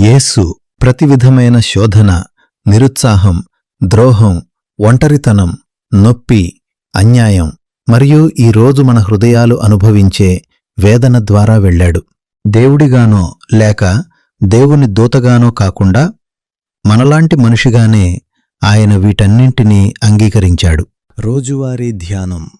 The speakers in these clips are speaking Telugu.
యేసు ప్రతి విధమైన శోధన నిరుత్సాహం ద్రోహం ఒంటరితనం నొప్పి అన్యాయం మరియు ఈ రోజు మన హృదయాలు అనుభవించే వేదన ద్వారా వెళ్ళాడు. దేవుడిగానో లేక దేవుని దూతగానో కాకుండా మనలాంటి మనిషిగానే ఆయన వీటన్నింటినీ అంగీకరించాడు. రోజువారీ ధ్యానం.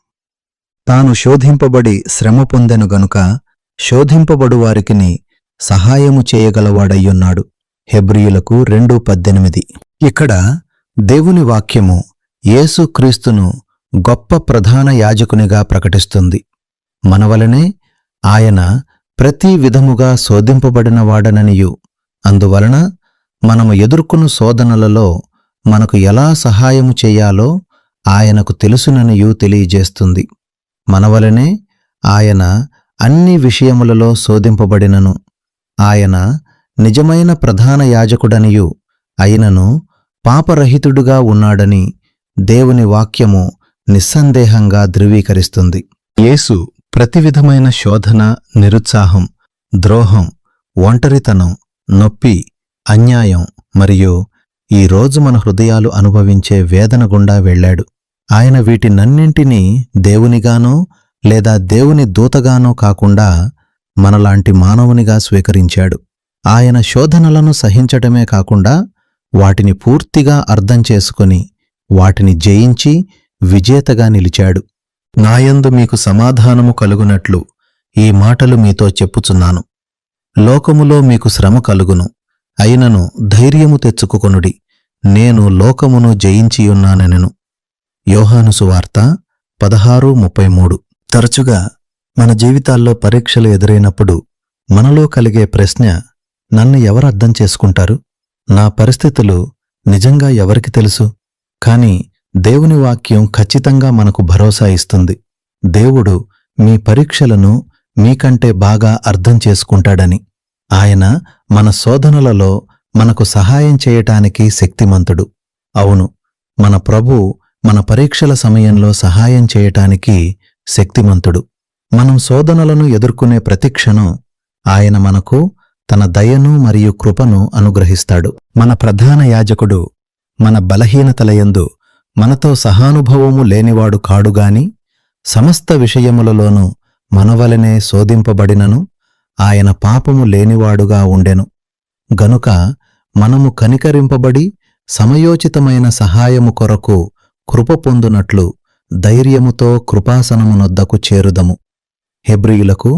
తాను శోధింపబడి శ్రమ పొందెను గనుక శోధింపబడువారికిని సహాయము చేయగలవాడయ్యున్నాడు. హెబ్రియులకు రెండు పద్దెనిమిది. ఇక్కడ దేవుని వాక్యము యేసుక్రీస్తును గొప్ప ప్రధాన యాజకునిగా ప్రకటిస్తుంది. మనవలనే ఆయన ప్రతి విధముగా శోధింపబడినవాడననియు. అందువలన మనము ఎదుర్కొను శోధనలలో మనకు ఎలా సహాయము చేయాలో ఆయనకు తెలుసుననియు తెలియజేస్తుంది. మనవలనే ఆయన అన్ని విషయములలో శోధింపబడినను. ఆయన నిజమైన ప్రధాన యాజకుడనియు అయినను పాపరహితుడుగా ఉన్నాడని దేవుని వాక్యము నిస్సందేహంగా ధృవీకరిస్తుంది. యేసు ప్రతి విధమైన శోధన నిరుత్సాహం ద్రోహం ఒంటరితనం నొప్పి అన్యాయం మరియు ఈ రోజు మన హృదయాలు అనుభవించే వేదన గుండా వెళ్ళాడు. ఆయన వీటినన్నింటినీ దేవునిగానో లేదా దేవుని దూతగానో కాకుండా మనలాంటి మానవునిగా స్వీకరించాడు. ఆయన శోధనలను సహించటమే కాకుండా వాటిని పూర్తిగా అర్థం చేసుకుని వాటిని జయించి విజేతగా నిలిచాడు. నాయందు మీకు సమాధానము కలుగునట్లు ఈ మాటలు మీతో చెప్పుచున్నాను. లోకములో మీకు శ్రమ కలుగును. అయినను ధైర్యము తెచ్చుకొనుడి. నేను లోకమును జయించియున్నానెనను. యోహాను సువార్త పదహారు ముప్పై మూడు. తరచుగా మన జీవితాల్లో పరీక్షలు ఎదురైనప్పుడు మనలో కలిగే ప్రశ్న నన్ను ఎవరు అర్థం చేసుకుంటారు? నా పరిస్థితులు నిజంగా ఎవరికి తెలుసు? కాని దేవుని వాక్యం ఖచ్చితంగా మనకు భరోసా ఇస్తుంది. దేవుడు మీ పరీక్షలను మీకంటే బాగా అర్థం చేసుకుంటాడని. ఆయన మన శోధనలలో మనకు సహాయం చేయటానికి శక్తిమంతుడు. అవును మన ప్రభు మన పరీక్షల సమయంలో సహాయం చేయటానికి శక్తిమంతుడు. మనం శోధనలను ఎదుర్కొనే ప్రతిక్షణం ఆయన మనకు తన దయను మరియు కృపను అనుగ్రహిస్తాడు. మన ప్రధాన యాజకుడు మన బలహీనతలయందు మనతో సహానుభవము లేనివాడు కాడుగాని సమస్త విషయములలోనూ మనవలనే శోధింపబడినను ఆయన పాపము లేనివాడుగా ఉండెను. గనుక మనము కనికరింపబడి సమయోచితమైన సహాయము కొరకు కృప పొందునట్లు ధైర్యముతో కృపాసనమునొద్దకు చేరుదము. హెబ్రియులకు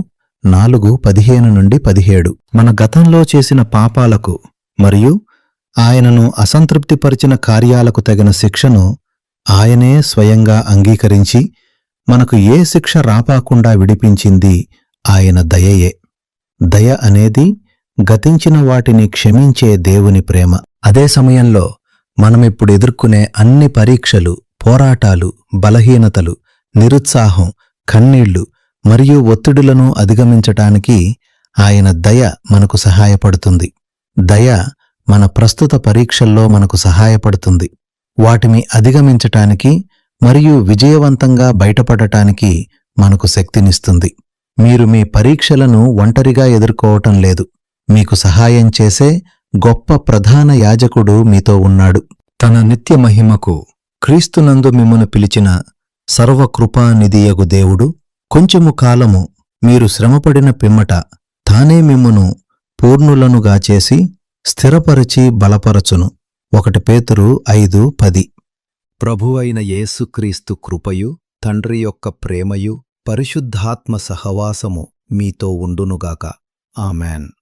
నాలుగు పదిహేను నుండి పదిహేడు. మన గతంలో చేసిన పాపాలకు మరియు ఆయనను అసంతృప్తిపరిచిన కార్యాలకు తగిన శిక్షను ఆయనే స్వయంగా అంగీకరించి మనకు ఏ శిక్ష రాపాకుండా విడిపించింది ఆయన దయయే. దయ అనేది గతించిన వాటిని క్షమించే దేవుని ప్రేమ. అదే సమయంలో మనమిప్పుడు ఎదుర్కొనే అన్ని పరీక్షలు పోరాటాలు బలహీనతలు నిరుత్సాహం కన్నీళ్ళు మరియు ఒత్తిడులను అధిగమించటానికి ఆయన దయ మనకు సహాయపడుతుంది. దయ మన ప్రస్తుత పరీక్షల్లో మనకు సహాయపడుతుంది. వాటిని అధిగమించటానికి మరియు విజయవంతంగా బయటపడటానికి మనకు శక్తినిస్తుంది. మీరు మీ పరీక్షలను ఒంటరిగా ఎదుర్కోవటం లేదు. మీకు సహాయం చేసే గొప్ప ప్రధాన యాజకుడు మీతో ఉన్నాడు. తన నిత్య మహిమకు క్రీస్తునందు మిమ్మను పిలిచిన సర్వకృపానిధియగు దేవుడు కొంచెము కాలము మీరు శ్రమపడిన పిమ్మట తానే మిమ్మును పూర్ణులనుగా చేసి స్థిరపరచి బలపరచును. ఒకటి పేతురు ఐదు పది. ప్రభువైన యేసుక్రీస్తు కృపయు తండ్రి యొక్క ప్రేమయు పరిశుద్ధాత్మ సహవాసము మీతో ఉండునుగాక. ఆమెన్.